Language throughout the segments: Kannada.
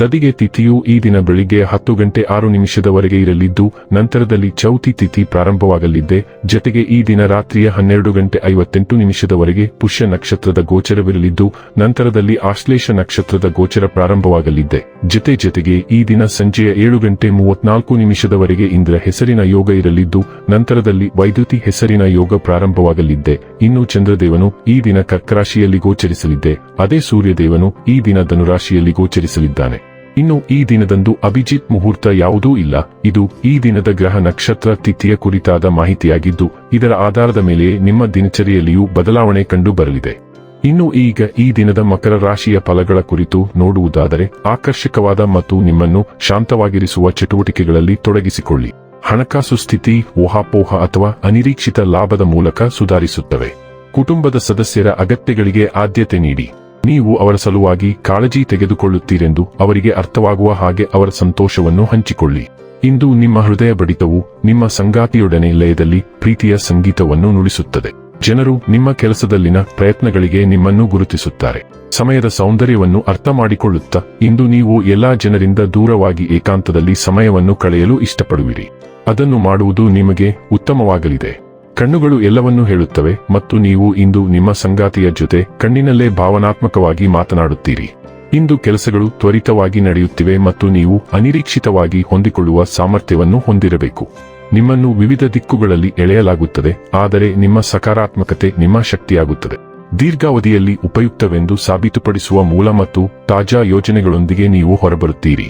ತದಿಗೆ ತಿಥಿಯು ಈ ದಿನ ಬೆಳಿಗ್ಗೆ ಹತ್ತು ಗಂಟೆ ಆರು ನಿಮಿಷದವರೆಗೆ ಇರಲಿದ್ದು, ನಂತರದಲ್ಲಿ ಚೌತಿ ತಿಥಿ ಪ್ರಾರಂಭವಾಗಲಿದ್ದೆ ಜತೆಗೆ ಈ ದಿನ ರಾತ್ರಿಯ ಹನ್ನೆರಡು ಗಂಟೆ ಐವತ್ತೆಂಟು ನಿಮಿಷದವರೆಗೆ ಪುಷ್ಯ ನಕ್ಷತ್ರದ ಗೋಚರವಿರಲಿದ್ದು, ನಂತರದಲ್ಲಿ ಆಶ್ಲೇಷ ನಕ್ಷತ್ರದ ಗೋಚರ ಪ್ರಾರಂಭವಾಗಲಿದ್ದೆ ಜತೆ ಜತೆಗೆ ಈ ದಿನ ಸಂಜೆಯ ಏಳು ಗಂಟೆ ಮೂವತ್ನಾಲ್ಕು ನಿಮಿಷದವರೆಗೆ ಇಂದ್ರ ಹೆಸರಿನ ಯೋಗ ಇರಲಿದ್ದು, ನಂತರದಲ್ಲಿ ವೈದ್ಯುತಿ ಹೆಸರಿನ ಯೋಗ ಪ್ರಾರಂಭವಾಗಲಿದ್ದೆ ಇನ್ನು ಚಂದ್ರದೇವನು ಈ ದಿನ ಕರ್ಕರಾಶಿಯಲ್ಲಿ ಗೋಚರಿಸಲಿದ್ದೆ ಅದೇ ಸೂರ್ಯದೇವನು ಈ ದಿನ ಧನುರಾಶಿಯಲ್ಲಿ ಗೋಚರಿಸಲಿದ್ದಾನೆ. ಇನ್ನು ಈ ದಿನದಂದು ಅಭಿಜಿತ್ ಮುಹೂರ್ತ ಯಾವುದೂ ಇಲ್ಲ. ಇದು ಈ ದಿನದ ಗ್ರಹ ನಕ್ಷತ್ರ ತಿಥಿಯ ಕುರಿತಾದ ಮಾಹಿತಿಯಾಗಿದ್ದು, ಇದರ ಆಧಾರದ ಮೇಲೆ ನಿಮ್ಮ ದಿನಚರಿಯಲ್ಲಿಯೂ ಬದಲಾವಣೆ ಕಂಡು ಬರಲಿದೆ ಇನ್ನು ಈಗ ಈ ದಿನದ ಮಕರ ರಾಶಿಯ ಫಲಗಳ ಕುರಿತು ನೋಡುವುದಾದರೆ, ಆಕರ್ಷಕವಾದ ಮತ್ತು ನಿಮ್ಮನ್ನು ಶಾಂತವಾಗಿರಿಸುವ ಚಟುವಟಿಕೆಗಳಲ್ಲಿ ತೊಡಗಿಸಿಕೊಳ್ಳಿ. ಹಣಕಾಸು ಸ್ಥಿತಿ ಊಹಾಪೋಹ ಅಥವಾ ಅನಿರೀಕ್ಷಿತ ಲಾಭದ ಮೂಲಕ ಸುಧಾರಿಸುತ್ತವೆ. ಕುಟುಂಬದ ಸದಸ್ಯರ ಅಗತ್ಯಗಳಿಗೆ ಆದ್ಯತೆ ನೀಡಿ. ನೀವು ಅವರ ಸಲುವಾಗಿ ಕಾಳಜಿ ತೆಗೆದುಕೊಳ್ಳುತ್ತೀರೆಂದು ಅವರಿಗೆ ಅರ್ಥವಾಗುವ ಹಾಗೆ ಅವರ ಸಂತೋಷವನ್ನು ಹಂಚಿಕೊಳ್ಳಿ. ಇಂದು ನಿಮ್ಮ ಹೃದಯ ಬಡಿತವು ನಿಮ್ಮ ಸಂಗಾತಿಯೊಡನೆ ಲಯದಲ್ಲಿ ಪ್ರೀತಿಯ ಸಂಗೀತವನ್ನು ನುಡಿಸುತ್ತದೆ. ಜನರು ನಿಮ್ಮ ಕೆಲಸದಲ್ಲಿನ ಪ್ರಯತ್ನಗಳಿಗೆ ನಿಮ್ಮನ್ನು ಗುರುತಿಸುತ್ತಾರೆ. ಸಮಯದ ಸೌಂದರ್ಯವನ್ನು ಅರ್ಥ ಮಾಡಿಕೊಳ್ಳುತ್ತಾ ಇಂದು ನೀವು ಎಲ್ಲಾ ಜನರಿಂದ ದೂರವಾಗಿ ಏಕಾಂತದಲ್ಲಿ ಸಮಯವನ್ನು ಕಳೆಯಲು ಇಷ್ಟಪಡುವಿರಿ. ಅದನ್ನು ಮಾಡುವುದು ನಿಮಗೆ ಉತ್ತಮವಾಗಲಿದೆ. ಕಣ್ಣುಗಳು ಎಲ್ಲವನ್ನೂ ಹೇಳುತ್ತವೆ ಮತ್ತು ನೀವು ಇಂದು ನಿಮ್ಮ ಸಂಗಾತಿಯ ಜೊತೆ ಕಣ್ಣಿನಲ್ಲೇ ಭಾವನಾತ್ಮಕವಾಗಿ ಮಾತನಾಡುತ್ತೀರಿ. ಇಂದು ಕೆಲಸಗಳು ತ್ವರಿತವಾಗಿ ನಡೆಯುತ್ತಿವೆ ಮತ್ತು ನೀವು ಅನಿರೀಕ್ಷಿತವಾಗಿ ಹೊಂದಿಕೊಳ್ಳುವ ಸಾಮರ್ಥ್ಯವನ್ನು ಹೊಂದಿರಬೇಕು. ನಿಮ್ಮನ್ನು ವಿವಿಧ ದಿಕ್ಕುಗಳಲ್ಲಿ ಎಳೆಯಲಾಗುತ್ತದೆ, ಆದರೆ ನಿಮ್ಮ ಸಕಾರಾತ್ಮಕತೆ ನಿಮ್ಮ ಶಕ್ತಿಯಾಗುತ್ತದೆ. ದೀರ್ಘಾವಧಿಯಲ್ಲಿ ಉಪಯುಕ್ತವೆಂದು ಸಾಬೀತುಪಡಿಸುವ ಮೂಲ ಮತ್ತು ತಾಜಾ ಯೋಜನೆಗಳೊಂದಿಗೆ ನೀವು ಹೊರಬರುತ್ತೀರಿ.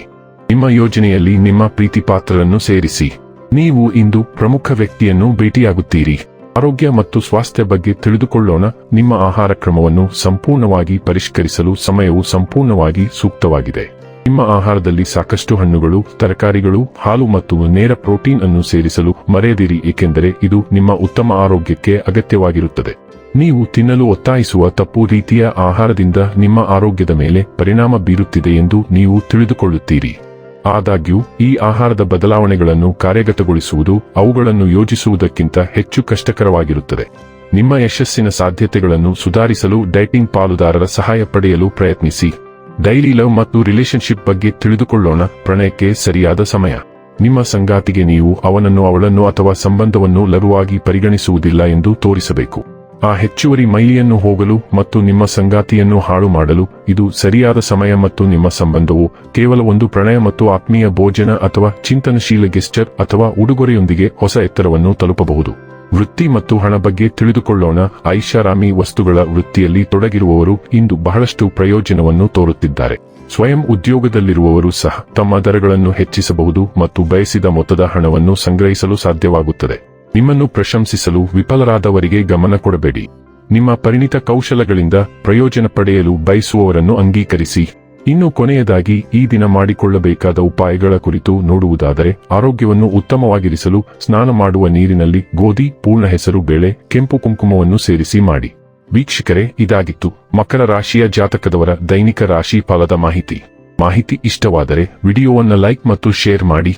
ನಿಮ್ಮ ಯೋಜನೆಯಲ್ಲಿ ನಿಮ್ಮ ಪ್ರೀತಿಪಾತ್ರರನ್ನು ಸೇರಿಸಿ. ನೀವು ಇಂದು ಪ್ರಮುಖ ವ್ಯಕ್ತಿಯನ್ನು ಭೇಟಿಯಾಗುತ್ತೀರಿ. ಆರೋಗ್ಯ ಮತ್ತು ಸ್ವಾಸ್ಥ್ಯ ಬಗ್ಗೆ ತಿಳಿದುಕೊಳ್ಳೋಣ. ನಿಮ್ಮ ಆಹಾರ ಕ್ರಮವನ್ನು ಸಂಪೂರ್ಣವಾಗಿ ಪರಿಷ್ಕರಿಸಲು ಸಮಯವು ಸಂಪೂರ್ಣವಾಗಿ ಸೂಕ್ತವಾಗಿದೆ. ನಿಮ್ಮ ಆಹಾರದಲ್ಲಿ ಸಾಕಷ್ಟು ಹಣ್ಣುಗಳು, ತರಕಾರಿಗಳು, ಹಾಲು ಮತ್ತು ನೇರ ಪ್ರೋಟೀನ್ ಅನ್ನು ಸೇರಿಸಲು ಮರೆಯದಿರಿ, ಏಕೆಂದರೆ ಇದು ನಿಮ್ಮ ಉತ್ತಮ ಆರೋಗ್ಯಕ್ಕೆ ಅಗತ್ಯವಾಗಿರುತ್ತದೆ. ನೀವು ತಿನ್ನಲು ಒತ್ತಾಯಿಸುವ ತಪ್ಪು ರೀತಿಯ ಆಹಾರದಿಂದ ನಿಮ್ಮ ಆರೋಗ್ಯದ ಮೇಲೆ ಪರಿಣಾಮ ಬೀರುತ್ತಿದೆ ಎಂದು ನೀವು ತಿಳಿದುಕೊಳ್ಳುತ್ತೀರಿ. ಆದಾಗ್ಯೂ, ಈ ಆಹಾರದ ಬದಲಾವಣೆಗಳನ್ನು ಕಾರ್ಯಗತಗೊಳಿಸುವುದು, ಅವುಗಳನ್ನು ಯೋಜಿಸುವುದಕ್ಕಿಂತ ಹೆಚ್ಚು ಕಷ್ಟಕರವಾಗಿರುತ್ತದೆ. ನಿಮ್ಮ ಯಶಸ್ಸಿನ ಸಾಧ್ಯತೆಗಳನ್ನು ಸುಧಾರಿಸಲು ಡೈಟಿಂಗ್ ಪಾಲುದಾರರ ಸಹಾಯ ಪಡೆಯಲು ಪ್ರಯತ್ನಿಸಿ. ಡೈಲಿ ಲವ್ ಮತ್ತು ರಿಲೇಶನ್ಶಿಪ್ ಬಗ್ಗೆ ತಿಳಿದುಕೊಳ್ಳೋಣ, ಪ್ರಣಯಕ್ಕೆ ಸರಿಯಾದ ಸಮಯ. ನಿಮ್ಮ ಸಂಗಾತಿಗೆ ನೀವು ಅವನನ್ನು, ಅವಳನ್ನು ಅಥವಾ ಸಂಬಂಧವನ್ನು ಲಘುವಾಗಿ ಪರಿಗಣಿಸುವುದಿಲ್ಲ ಎಂದು ತೋರಿಸಬೇಕು. ಆ ಹೆಚ್ಚುವರಿ ಮೈಲಿಯನ್ನು ಹೋಗಲು ಮತ್ತು ನಿಮ್ಮ ಸಂಗಾತಿಯನ್ನು ಹಾಳು ಮಾಡಲು, ಇದು ಸರಿಯಾದ ಸಮಯ ಮತ್ತು ನಿಮ್ಮ ಸಂಬಂಧವು ಕೇವಲ ಒಂದು ಪ್ರಣಯ ಮತ್ತು ಆತ್ಮೀಯ ಭೋಜನ ಅಥವಾ ಚಿಂತನಶೀಲ ಗೆಸ್ಟರ್ ಅಥವಾ ಉಡುಗೊರೆಯೊಂದಿಗೆ ಹೊಸ ಎತ್ತರವನ್ನು ತಲುಪಬಹುದು. ವೃತ್ತಿ ಮತ್ತು ಹಣ ಬಗ್ಗೆ ತಿಳಿದುಕೊಳ್ಳೋಣ. ಐಷಾರಾಮಿ ವಸ್ತುಗಳ ವೃತ್ತಿಯಲ್ಲಿ ತೊಡಗಿರುವವರು ಇಂದು ಬಹಳಷ್ಟು ಪ್ರಯೋಜನವನ್ನು ತೋರುತ್ತಿದ್ದಾರೆ. ಸ್ವಯಂ ಉದ್ಯೋಗದಲ್ಲಿರುವವರು ಸಹ ತಮ್ಮ ದರಗಳನ್ನು ಹೆಚ್ಚಿಸಬಹುದು ಮತ್ತು ಬಯಸಿದ ಮೊತ್ತದ ಹಣವನ್ನು ಸಂಗ್ರಹಿಸಲು ಸಾಧ್ಯವಾಗುತ್ತದೆ. ನಿಮ್ಮನ್ನು ಪ್ರಶಂಸಿಸಲು ವಿಫಲರಾದವರಿಗೆ ಗಮನ ಕೊಡಬೇಡಿ. ನಿಮ್ಮ ಪರಿಣಿತ ಕೌಶಲಗಳಿಂದ ಪ್ರಯೋಜನ ಪಡೆಯಲು ಬಯಸುವವರನ್ನು ಅಂಗೀಕರಿಸಿ. ಇನ್ನು ಕೊನೆಯದಾಗಿ, ಈ ದಿನ ಮಾಡಿಕೊಳ್ಳಬೇಕಾದ ಉಪಾಯಗಳ ಕುರಿತು ನೋಡುವುದಾದರೆ, ಆರೋಗ್ಯವನ್ನು ಉತ್ತಮವಾಗಿರಿಸಲು ಸ್ನಾನ ಮಾಡುವ ನೀರಿನಲ್ಲಿ ಗೋಧಿ, ಪೂರ್ಣ ಹೆಸರು ಬೇಳೆ, ಕೆಂಪು ಕುಂಕುಮವನ್ನು ಸೇರಿಸಿ ಮಾಡಿ. ವೀಕ್ಷಕರೇ, ಇದಾಗಿತ್ತು ಮಕರ ರಾಶಿಯ ಜಾತಕದವರ ದೈನಿಕ ರಾಶಿ ಫಲದ ಮಾಹಿತಿ. ಮಾಹಿತಿ ಇಷ್ಟವಾದರೆ ವಿಡಿಯೋವನ್ನು ಲೈಕ್ ಮತ್ತು ಶೇರ್ ಮಾಡಿ.